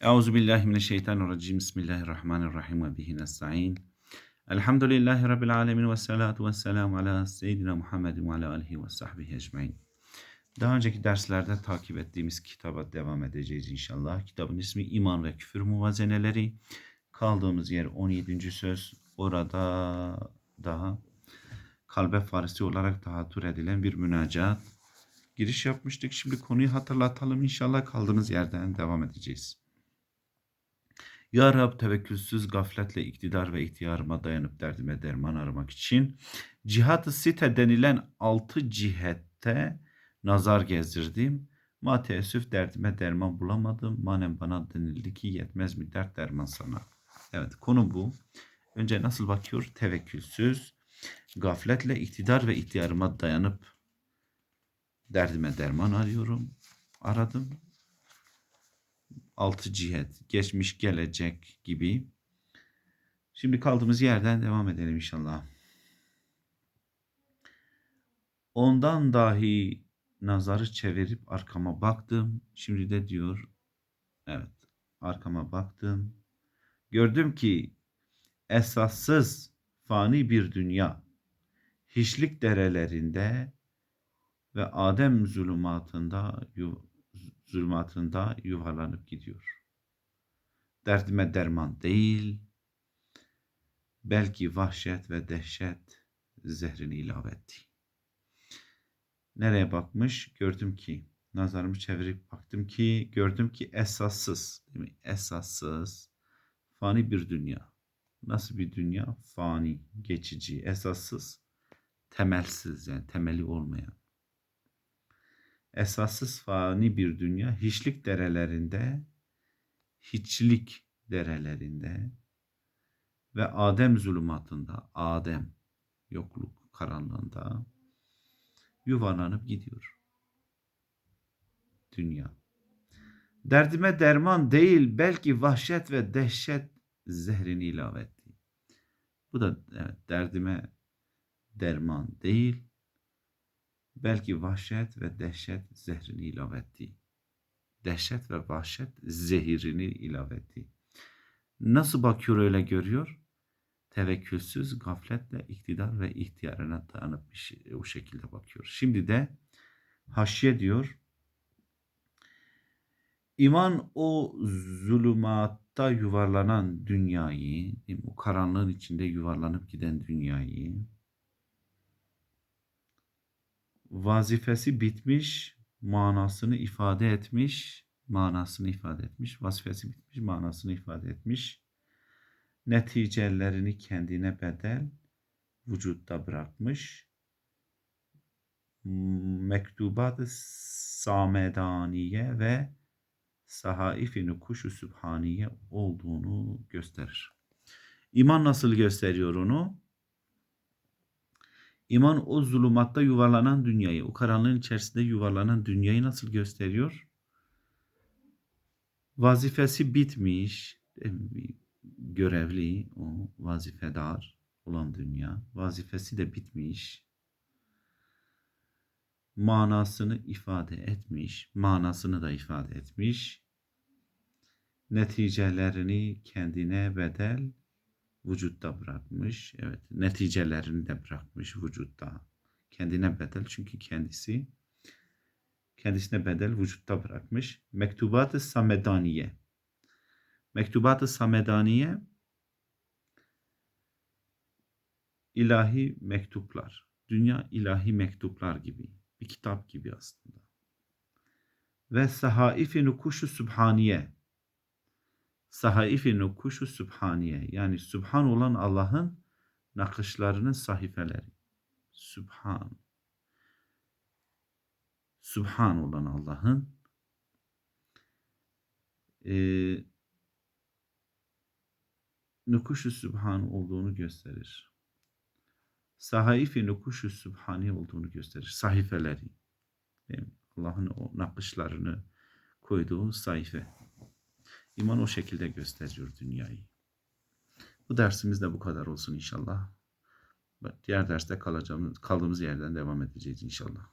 Euzu billahi mineşşeytanirracim. Bismillahirrahmanirrahim ve bihi nestaîn. Elhamdülillahi rabbil alamin ve salatu vesselam ala seyyidina Muhammedin ve ala alihi ve sahbihi ecmaîn. Daha önceki derslerde takip ettiğimiz kitaba devam edeceğiz inşallah. Kitabın ismi İman ve Küfür Muvazeneleri. Kaldığımız yer 17. söz. Orada daha kalbe farisi olarak tahattür edilen bir münacaat. Giriş yapmıştık. Şimdi konuyu hatırlatalım. İnşallah kaldığımız yerden devam edeceğiz. Ya Rab tevekkülsüz gafletle iktidar ve ihtiyarıma dayanıp derdime derman aramak için cihat-ı site denilen altı cihette nazar gezdirdim. Ma teessüf derdime derman bulamadım. Manen bana denildi ki yetmez mi dert derman sana. Evet konu bu. Önce nasıl bakıyor? Tevekkülsüz, gafletle iktidar ve ihtiyarıma dayanıp derdime derman arıyorum. Aradım altı cihet, geçmiş, gelecek gibi. Şimdi kaldığımız yerden devam edelim inşallah. Ondan dahi nazarı çevirip arkama baktım. Şimdi de diyor, evet arkama baktım. Gördüm ki esassız fani bir dünya, hiçlik derelerinde ve Adem zulümatında zulmatında yuvarlanıp gidiyor. Derdime derman değil, belki vahşet ve dehşet zehrini ilave etti. Nereye bakmış? Gördüm ki, nazarımı çevirip baktım ki, gördüm ki esassız, değil mi? Esassız, fani bir dünya. Nasıl bir dünya? Fani, geçici, esassız, temelsiz yani temeli olmayan esassız fani bir dünya hiçlik derelerinde, hiçlik derelerinde ve Adem zulümatında, Adem yokluk karanlığında yuvarlanıp gidiyor. Dünya. Derdime derman değil belki vahşet ve dehşet zehrini ilave etti. Bu da evet, derdime derman değil belki vahşet ve dehşet zehrini ilave etti. Dehşet ve vahşet zehirini ilave etti. Nasıl bakıyor öyle görüyor? Tevekkülsüz, gafletle iktidar ve ihtiyarına dayanıp şey, o şekilde bakıyor. Şimdi de haşye diyor. İman o zulümatta yuvarlanan dünyayı, o karanlığın içinde yuvarlanıp giden dünyayı, vazifesi bitmiş, manasını ifade etmiş, manasını ifade etmiş, vazifesi bitmiş, manasını ifade etmiş, neticelerini kendine bedel bırakmış, mektubat-ı samedaniye ve sahaif-i sübhaniye olduğunu gösterir. İman nasıl gösteriyor onu? İman o zulümatta yuvarlanan dünyayı, o karanlığın içerisinde yuvarlanan dünyayı nasıl gösteriyor? Vazifesi bitmiş, görevli, o vazifedar olan dünya, vazifesi de bitmiş, manasını ifade etmiş, manasını da ifade etmiş, neticelerini kendine bedel vücutta bırakmış. Evet, neticelerini de bırakmış vücutta. Kendine bedel çünkü kendisi kendisine bedel vücutta bırakmış. Mektubat-ı Samedaniye. Mektubat-ı Samedaniye ilahi mektuplar. Dünya ilahi mektuplar gibi. Bir kitap gibi aslında. Ve Sahaif-i Nukuşu Sübhaniye Sahaifi nukuşu Sübhaniye yani Sübhan olan Allah'ın nakışlarının sahifeleri. Sübhan. Sübhan olan Allah'ın e, nukuşu Sübhan olduğunu gösterir. Sahaifi nukuşu Sübhani olduğunu gösterir. Sahifeleri. Allah'ın o nakışlarını koyduğu sayfe. İman o şekilde gösteriyor dünyayı. Bu dersimiz de bu kadar olsun inşallah. Diğer derste kalacağımız, kaldığımız yerden devam edeceğiz inşallah.